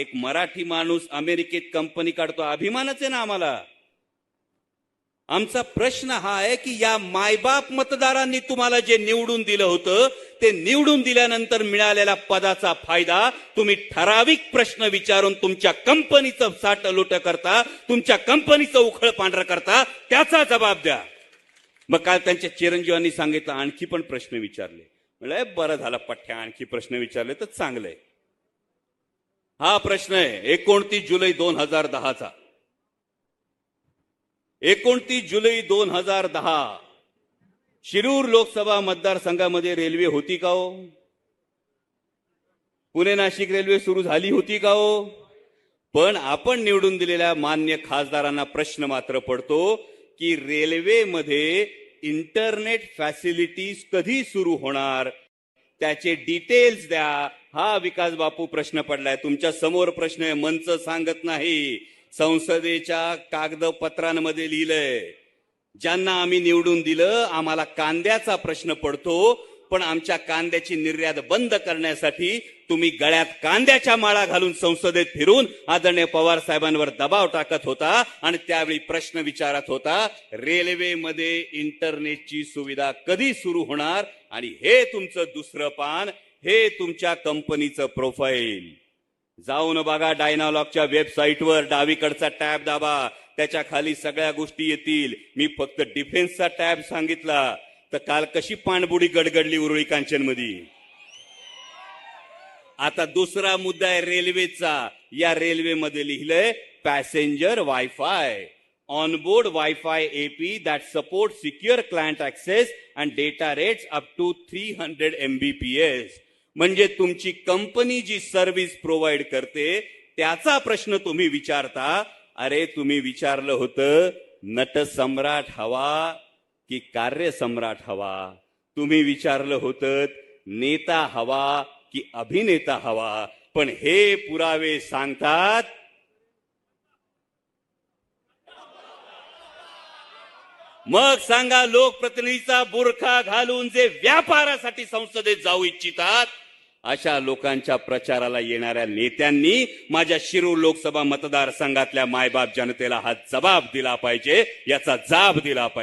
एक मराठी माणूस अमेरिकेत कंपनी काढतो. अभिमानच आहे ना आम्हाला. आमचा प्रश्न हा आहे की या मायबाप मतदारांनी तुम्हाला जे निवडून दिलं होतं ते निवडून दिल्यानंतर मिळालेल्या पदाचा फायदा तुम्ही ठराविक प्रश्न विचारून तुमच्या कंपनीचं साठ लोट करता तुमच्या कंपनीचं उखळ पांढरं करता त्याचा जबाब द्या. मग काल त्यांच्या चिरंजीवांनी सांगितलं आणखी पण प्रश्न विचारले. म्हणजे बरं झालं पठ्ठ्या आणखी प्रश्न विचारले तर चांगलंय हा प्रश्न आहे. एकोणतीस जुलै दोन हजार दहाचा. एकोणतीस जुलै दोन हजार दहा. शिरूर लोकसभा मतदारसंघामध्ये रेल्वे होती का हो? पुणे नाशिक रेल्वे सुरू झाली होती का हो? पण आपण निवडून दिलेल्या मान्य खासदारांना प्रश्न मात्र पडतो की रेल्वेमध्ये इंटरनेट फॅसिलिटीज कधी सुरू होणार? त्याचे डिटेल्स द्या. हा विकास बापू प्रश्न पडलाय. तुमच्यासमोर प्रश्न आहे मंच सांगत नाही. संसदेच्या कागदपत्रांमध्ये लिहिलंय ज्यांना आम्ही निवडून दिलं आम्हाला कांद्याचा प्रश्न पडतो पण आमच्या कांद्याची निर्यात बंद करण्यासाठी तुम्ही गळ्यात कांद्याच्या माळा घालून संसदेत फिरून आदरणीय पवार साहेबांवर दबाव टाकत होता आणि त्यावेळी प्रश्न विचारत होता रेल्वेमध्ये इंटरनेटची सुविधा कधी सुरू होणार? आणि हे तुमचं दुसरं पान हे तुमच्या कंपनीचं प्रोफाईल. जाऊन बघा डायनालॉगच्या वेबसाईटवर डावीकडचा टॅब दाबा. त्याच्याखाली सगळ्या गोष्टी येतील. मी फक्त डिफेन्सचा टॅब सांगितला. तर काल कशी पाणबुडी गडगडली उरुळी कांचनमध्ये? आता दुसरा मुद्दा आहे रेल्वेचा. या रेल्वेमध्ये लिहिलंय passenger wifi. Onboard wifi AP that support secure client access and data rates up to three hundred Mbps म्हणजे तुमची कंपनी जी सर्व्हिस प्रोव्हाइड करते त्याचा प्रश्न तुम्ही विचारता अरे तुम्ही विचारलं होतं नट सम्राट हवा की कार्य सम्राट हवा? तुम्ही विचारलं होतं नेता हवा की अभिनेता हवा? पण हे पुरावे सांगतात मग सांगा लोकप्रतिनिधीचा बुरखा घालून जे व्यापारासाठी संसदेत जाऊ इच्छितात अशा लोकांच्या प्रचाराला येणाऱ्या नेत्यांनी माझ्या शिरूर लोकसभा मतदारसंघातल्या मायबाप जनतेला हा जबाब दिला पाहिजे याचा जाब दिला पाहिजे.